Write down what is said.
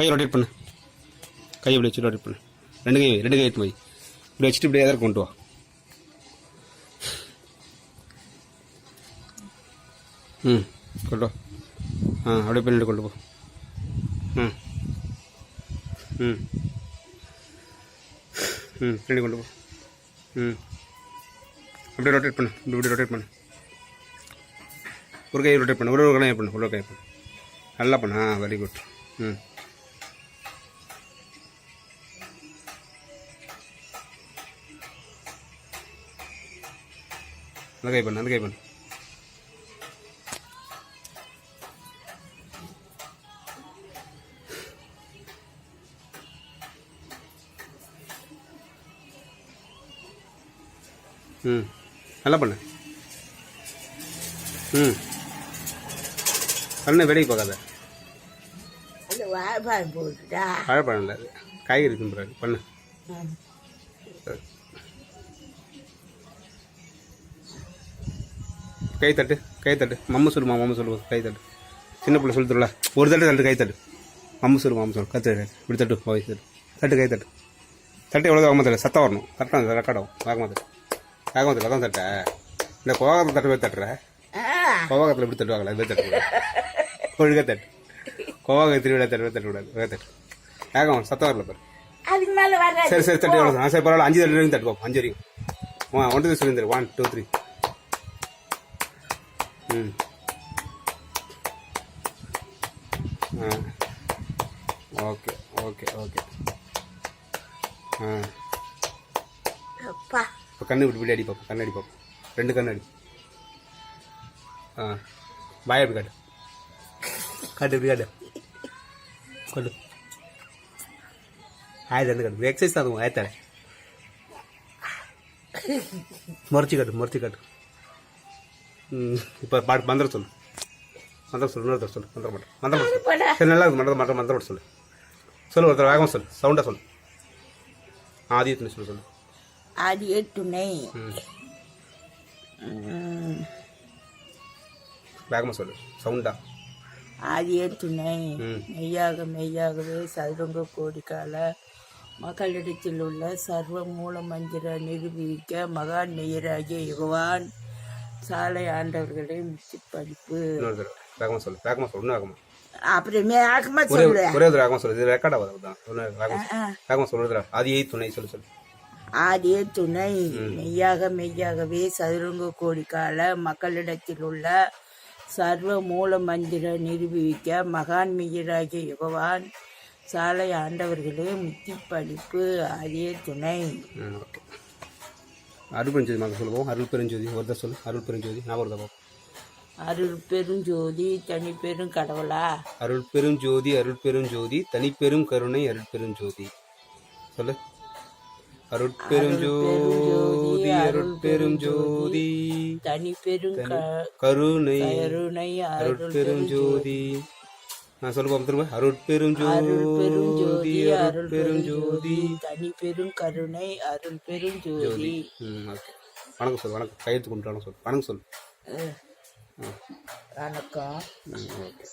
கையை ரொட்டேட் பண்ணு. கையை இப்படி வச்சு ரொட்டேட் பண்ணு. ரெண்டு கை ரெண்டு கை எடுத்து போய் இப்படி வச்சுட்டு இப்படியே எதாவது கொண்டு வா? ம் கொண்டு வா. ஆ அப்படியே பண்ணிட்டு கொண்டு போ. ம் ம் ம் பின்னாடி கொண்டு போ. ம். அப்படியே ரொட்டேட் பண்ணு. இப்படி இப்படி ரொட்டேட் பண்ணு. ஒரு கை ரொட்டேட் பண்ணு. ஒரு ஒரு கை பண்ணு. ஒரு ஒரு கை பண்ணு. நல்லா பண்ணு. ஆ வெரி குட் ம். அந்த கை பண்ணு அந்த கை பண்ணு. ம் நல்லா பண்ணு. ம். பண்ணு வேலைக்கு பார்க்காத. வாழைப்பழம் இல்லை காய்கறி தின்புறாரு பண்ணு. கை தட்டு கை தட்டு. மம்மு சொல்லுமா மம்மு சொல்லுவோம் கை தட்டு. சின்ன பிள்ளை சொல்லி தருல ஒரு தட்டு தட்டு கை தட்டு. மம்மு சொல்லு மம்மு சொல்லு. கத்து இப்படி தட்டு போய் தட்டு. தட்டு கை தட்டு. தட்டு எவ்வளோ வேகமாக தட்டு? சத்தம் வரணும். கரெக்டாக ரெக்கார்ட் ஆகும் வேகமாக தட்டு. வேகமாக தட்டு அதான் தட்ட. இந்த கோவாகத்தில் தட்டு போய் தட்டுற? கோவாகத்தில் எப்படி தட்டுவாங்களா? இதை தட்டு ஒழுங்காக தட்டு. கோவாக திருவிழா தட்டு தட்டு விடாது வேக தட்டு. வேகம் சத்தம் வரல பாரு. சரி சரி தட்டு எவ்வளோ சரி பரவாயில்ல. அஞ்சு தட்டு வரைக்கும் தட்டுவோம் அஞ்சு வரைக்கும் ஒன் டூ சொல்லி ஒன் டூ த்ரீ ம் ஆ ஓகே ஓகே ஓகே ஆ அப்பா இப்போ கண்ணு விட்டு விட்டு அடி பார்ப்போம் கண்ணு அடி பார்ப்போம் ரெண்டு கண்ணு அடி ஆ வாயை எப்படி காட்டு காட்டு இப்படி காட்டு கொண்டு ஆயிரத்தி ரெண்டு காட்டு இப்போ பாட்டு மந்திரம் சொல்லு. மந்திரம் சொல்லு இன்னொருத்தர் சொல்லு. மந்திரம் மட்டும். மந்திரம் மட்டும். சரி நல்லா இருக்கு. மந்திரம் மந்திரம் மந்திரம் மட்டும் சொல்லு. சொல்லு ஒருத்தர் வேகமாக சொல்லு. சவுண்டாக சொல்லு. ஆதியத்துன்னு சொல்லு சொல்லு. ஆடிய துணை வேகமாக சொல்லு. சவுண்டா ஆதிய துணை. மெய்யாக மெய்யாகவே சதுரங்க கோடிக்கால மக்களிடத்தில் உள்ள சர்வ மூல மந்திர நிரூபிக்க மகான் மெய்யராகிய யுகவான் சாலை ஆண்டவர்களை மிச்சி படிப்பு. இன்னொரு தடவை. வேகமாக சொல்லு வேகமாக சொல்லு இன்னும் வேகமாக அப்புறமே ஒரே சொல்லு. ஒரே ஒரு வேகமாக சொல்லு இது ரெக்கார்ட் ஆகாது தான் வேகமாக சொல்லு. வேகமாக சொல்லு ஒரு தடவை. ஆதியை துணை சொல்லு சொல்லு. ஆதிய துணை. மெய்யாக மெய்யாகவே சதுரங்க கோடிக்கால மக்களிடத்தில் உள்ள சர்வ மூல மந்திர நிரூபிக்க மகான் மெய்யராகிய யுகவான். சாலை ஆண்டவர்களே முத்தி படிப்பு ஆதிய துணை. ஓகே. அருள் பெருஞ்சோதி மகன் சொல்லுவோம். அருள் பெருஞ்சோதி ஒரு தடவை சொல்லு. அருள் பெருஞ்சோதி நான் ஒரு தடவை அருள் பெருஞ்சோதி தனி பெரும் கடவுளா? அருள் பெருஞ்சோதி அருள் பெருஞ்சோதி தனிப்பெரும் கருணை அருள் பெருஞ்சோதி. சொல்லு. அருட்பெருஞ்சோதி அருள் பெருஞ்சோதி தனி பெரும் கருணை கருணை அருள் அருட்பெருஞ்சோதி நான் சொல்லுவோம் திரும்ப அருட்பெருஞ்சோதி அருட்பெருஞ்சோதி தனி பெரும் கருணை அருள் பெருஞ்சோதி ம் ஓகே. வணக்கம் சொல்லு வணக்கம். கையெழுத்து கொண்டு வணக்கம் சொல்லு வணக்கம் சொல்லு அஹ், வணக்கம். ஓகே.